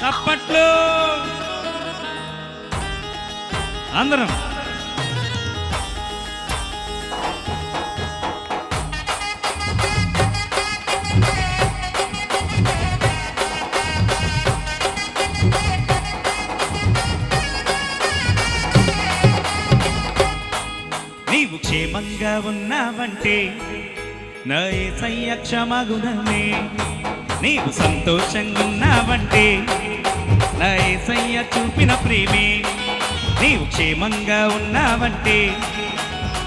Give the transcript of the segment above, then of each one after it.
చప్పట్లు అందరం నీవు క్షేమంగా ఉన్నావంటే నా ఏసయ్య క్షమగుణమే నీవు సంతోషంగా ఉన్నావంటే నా ఏసయ్య చూపిన ప్రేమే నీవు క్షేమంగా ఉన్నావంటే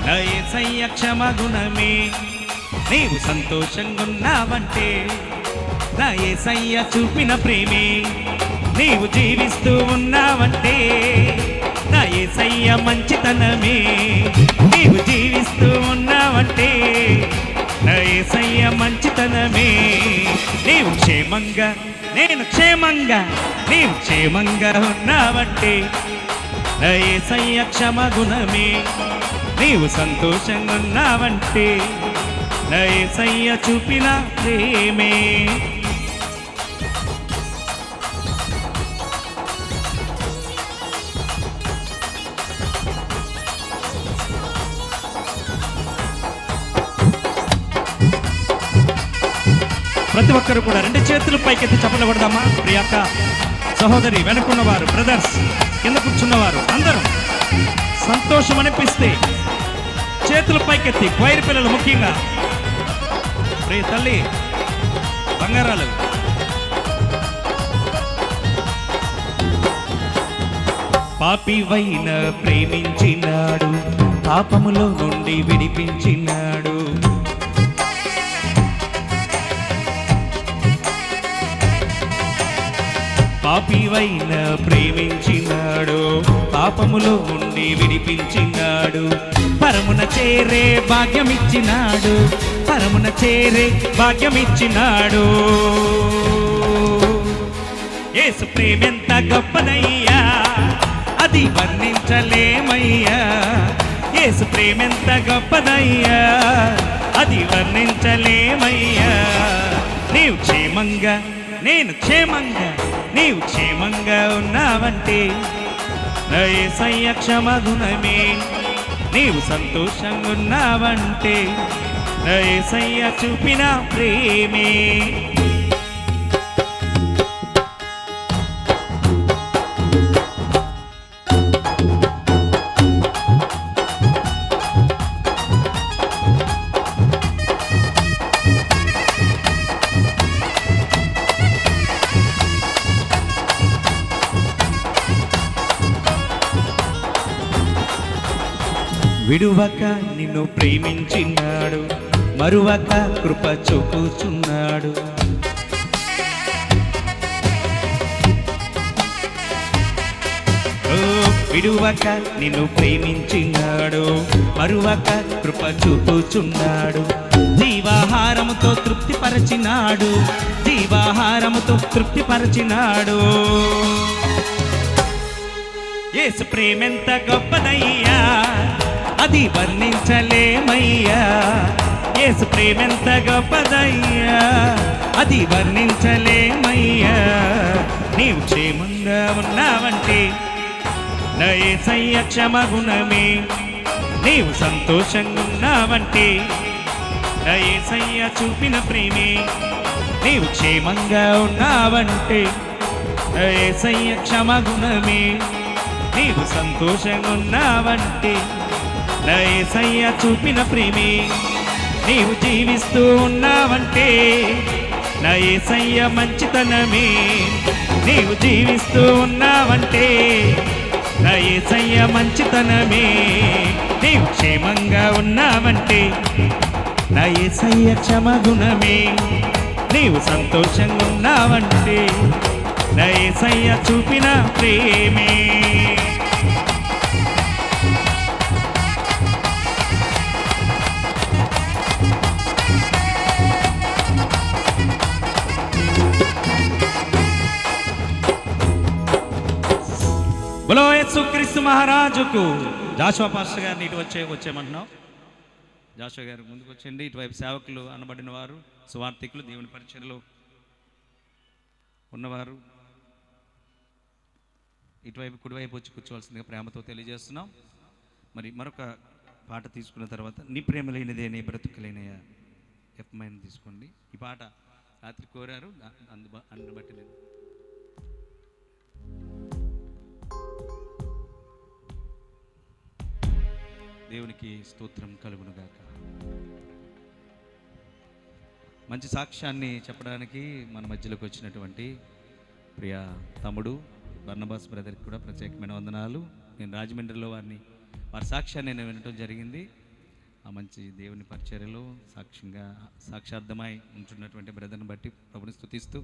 నా ఏసయ్య క్షమగుణమే నీవు సంతోషంగా ఉన్నావంటే నా ఏసయ్య చూపిన ప్రేమే నీవు జీవిస్తూ ఉన్నావంటే నా ఏసయ్య మంచితనమే నీవు జీవిస్తూ ఉన్నావంటే ఏసయ్య మంచితనమే. నీవు క్షేమంగా నేను క్షేమంగా నీవు క్షేమంగా ఉన్నావంటే. ఏసయ్య క్షమగుణమే నీవు సంతోషంగా ఉన్నావంటే. ఏసయ్య చూపిన ప్రేమే. ప్రతి ఒక్కరు కూడా రెండు చేతులు పైకెత్తి చప్పట్లు కొడదామా? ప్రియాక సహోదరి వెనుకున్నవారు బ్రదర్స్ కింద కూర్చున్నవారు అందరూ సంతోషం అనిపిస్తే చేతులు పైకెత్తి వైరు పిల్లలు ముఖ్యంగా. ప్రియ తల్లి బంగారాలు. పాపివైన ప్రేమించినాడు పాపములో నుండి విడిపించినాడు. పాపివైన ప్రేమించినాడు. పాపములో ఉండి విడిపించినాడు. పరమున చేరే భాగ్యమిచ్చినాడు. పరమున చేరే భాగ్యమిచ్చినాడు. ఏసు ప్రేమెంత గొప్పదయ్యా. అది వర్ణించలేమయ్యా. ఏసు ప్రేమెంత గొప్పదయ్యా. అది వర్ణించలేమయ్యా. నీవు క్షేమంగా నేను క్షేమంగా నీవు క్షేమంగా ఉన్నావంటే నా యేసయ్య క్షమగుణమే నీవు సంతోషంగా ఉన్నావంటే నా చూపిన ప్రేమే. విడువక నిన్ను ప్రేమించినాడు మరువక కృప చూపుచున్నాడు. ఓ విడువక నిన్ను ప్రేమించినాడు మరువక కృప చూపుచున్నాడు. జీవాహారముతో తృప్తిపరచినాడు జీవాహారముతో తృప్తిపరచినాడు. యేసు ప్రేమెంత గొప్పదయ్యా. అది వర్ణించలేమయ్యా. ఏసు ప్రేమెంత గొప్పదయ్యా. అది వర్ణించలేమయ్యా. నీవు క్షేమంగా ఉన్నావంటే నా యేసయ్య క్షమగుణమే. నీవు సంతోషంగా ఉన్నావంటే నా యేసయ్య చూపిన ప్రేమే. నీవు క్షేమంగా ఉన్నావంటే నా యేసయ్య క్షమగుణమే. నీవు సంతోషంగా ఉన్నావంటే నయసయ్య చూపిన ప్రేమే నీవు జీవిస్తూ ఉన్నావంటే నయసయ్య మంచితనమే నీవు జీవిస్తూ ఉన్నావంటే నయసయ్య మంచితనమే నీవు క్షేమంగా ఉన్నావంటే నయసయ్య క్షమగుణమే నీవు సంతోషంగా ఉన్నావంటే నయసయ్య చూపిన ప్రేమే. బలో యేసుక్రీస్తు మహారాజుకు. జాషువా పాస్టర్ గారిని ఇటు వచ్చే వచ్చేయమంటున్నాం జాషువా గారు ముందుకు వచ్చండి ఇటువైపు సేవకులు అనబడిన వారు సువార్థికులు దేవుని పరిచయలో ఉన్నవారు. ఇటువైపు కుడివైపు వచ్చి కూర్చోవలసిందిగా ప్రేమతో తెలియజేస్తున్నాం. మరి మరొక పాట తీసుకున్న తర్వాత నీ ప్రేమ లేనిదే నీ బ్రతుకులేనయ్యా ఎఫ్మైన్ తీసుకోండి. ఈ పాట రాత్రి కోరారు అందుబా అందు దేవునికి స్తోత్రం కలుగునుగాక. మంచి సాక్ష్యాన్ని చెప్పడానికి మన మధ్యలోకి వచ్చినటువంటి ప్రియ తమ్ముడు బర్ణబాస్ బ్రదర్కి కూడా ప్రత్యేకమైన వందనాలు. నేను రాజమండ్రిలో వారిని వారి సాక్ష్యాన్ని నేను వినటం జరిగింది. ఆ మంచి దేవుని పరిచర్యలో సాక్ష్యంగా సాక్షార్థమై ఉంటున్నటువంటి బ్రదర్ని బట్టి ప్రభుని స్థుతిస్తూ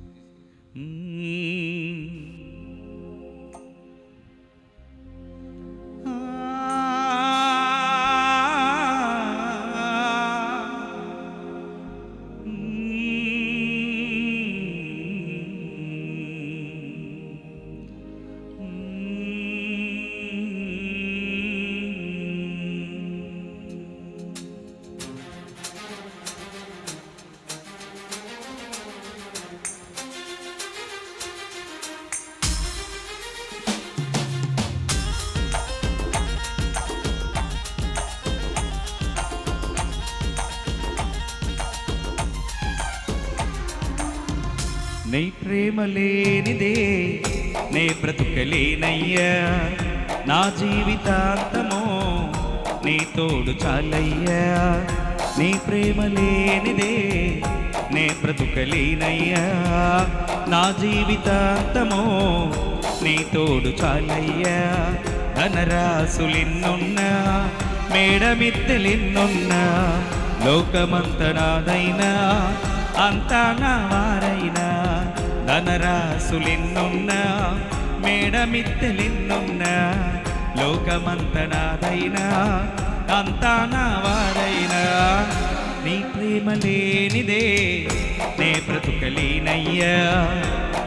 నీ ప్రేమ లేనిదే నే బ్రతుకలేనయ్యా నా జీవితాంతమో నీ తోడు చాలయ్యా. నీ ప్రేమ లేనిదే నే బ్రతుకలేనయ్యా నా జీవితాంతమో నీ తోడు చాలయ్యా. ధనరాసులెన్నున్నా మేడమిత్తెలెన్నున్నా లోకమంతనాదైనా అంతా నా వారైనా ధనరాసులెన్నున్నా మేడమిత్తెలెన్నున్నా లోకమంత నాదైనా అంతా నా వారైనా. నీ ప్రేమ లేనిదే నే బ్రతుకలేనయ్యా.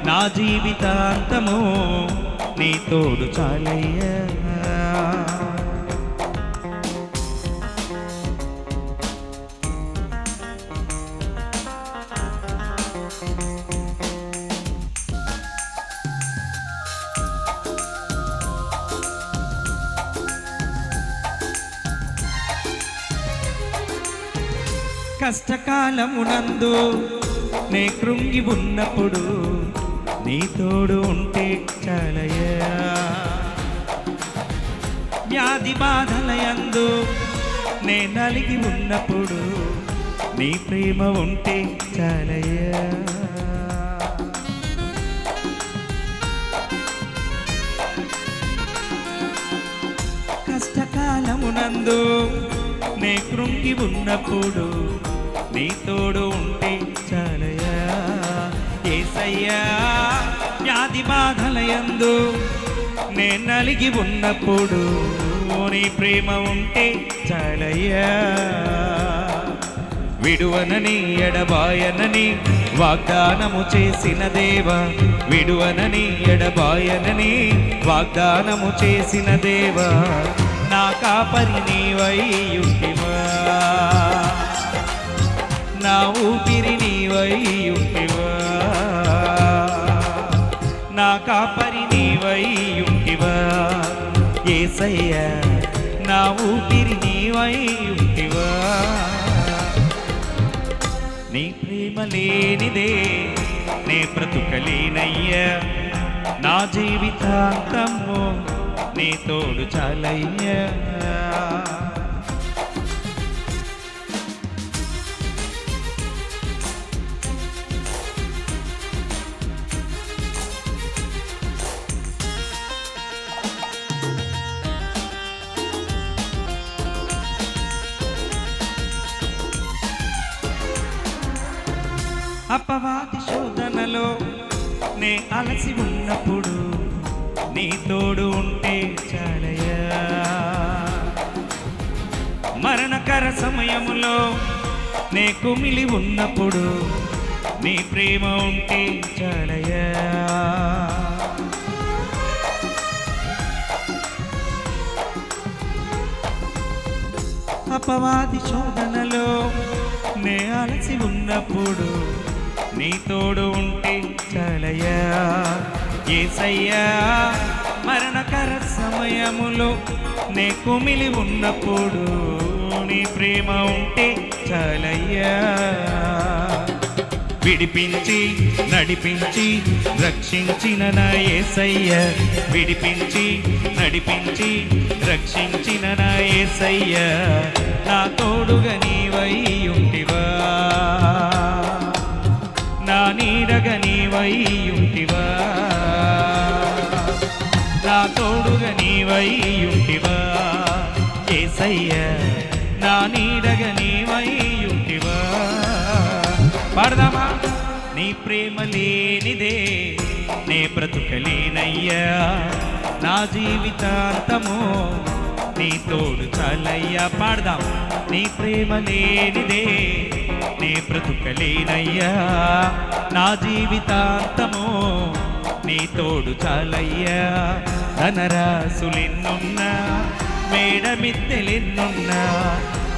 నా జీవితాంతము నీ తోడు చాలయ్యా. కష్టకాలమునందు నే కృంగి ఉన్నప్పుడు నీ తోడు ఉంటే చాలయ్యా. వ్యాధి బాధలయందు నే నలిగి ఉన్నప్పుడు నీ ప్రేమ ఉంటే చాలయ్యా. కష్టకాలమునందు నే కృంగి ఉన్నప్పుడు నీ తోడు ఉంటే చాలయా ఏసయ్యా వ్యాధి బాధలయందు నేను నలిగి ఉన్నప్పుడు నీ ప్రేమ ఉంటే చాలయ్యా. విడువనని ఎడబాయనని వాగ్దానము చేసిన దేవ విడువనని ఎడబాయనని వాగ్దానము చేసిన దేవ నా కాపరి నీవయ్యుంటివా నా ఊపిరి నీవయ్యుంటివా నా కాపరి నీవయ్యుంటివా ఏసయ్యా నా ఊపిరి నీవయ్యుంటివా నీ ప్రేమ లేనిదే నే బ్రతుకలేనయ్యా. నా జీవితాంతము నీ తోడు చాలయ్యా. అలసి ఉన్నప్పుడు నీ తోడు ఉంటే చాలయ్యా. మరణకర సమయములో నే కుమిలి ఉన్నప్పుడు నీ ప్రేమ ఉంటే చాలయ్యా. అపవాది శోధనలో నే అలసి ఉన్నప్పుడు నీ తోడు ఉంటే చాలయ్యా. ఏసయ్యా మరణకర సమయములో నే కుమిలి ఉన్నప్పుడు నీ ప్రేమ ఉంటే చాలయ్యా. విడిపించి నడిపించి రక్షించిన నా ఏసయ్య. విడిపించి నడిపించి రక్షించిన నా ఏసయ్య. నా తోడుగా నీవయ్యుం నీడగా నీవయ్యుంటివా నా తోడుగ నీవయ్యుంటివా ఉంటివా? నా నీడగా నీవయ్యుంటివా ఉంటివా? పాడదామా? నీ ప్రేమ లేనిదే నే బ్రతుకలేనయ్యా. నా జీవితాంతమో నీ తోడు చాలయ్యా పాడదాం. నీ ప్రేమ లేనిదే నే బ్రతుకలేనయ్యా నా జీవితాంతము నీ తోడు చాలయ్యా. ధనరాసులెన్నున్నా మేడమిత్తెలెన్నున్నా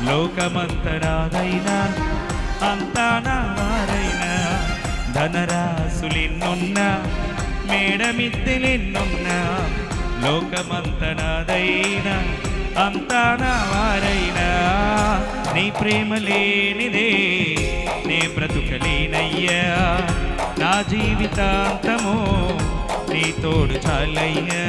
లోకమంతరాదైనా అంతా నారైనా వారైనా. ధనరాసులెన్నున్నా మేడమిత్తెలెన్నున్నా లోకమంతనాదైనా అంతా నా వారైనా నీ ప్రేమ లేనిదే నే బ్రతుకలేనయ్యా. నా జీవితాంతము నీ తోడు చాలయ్యా.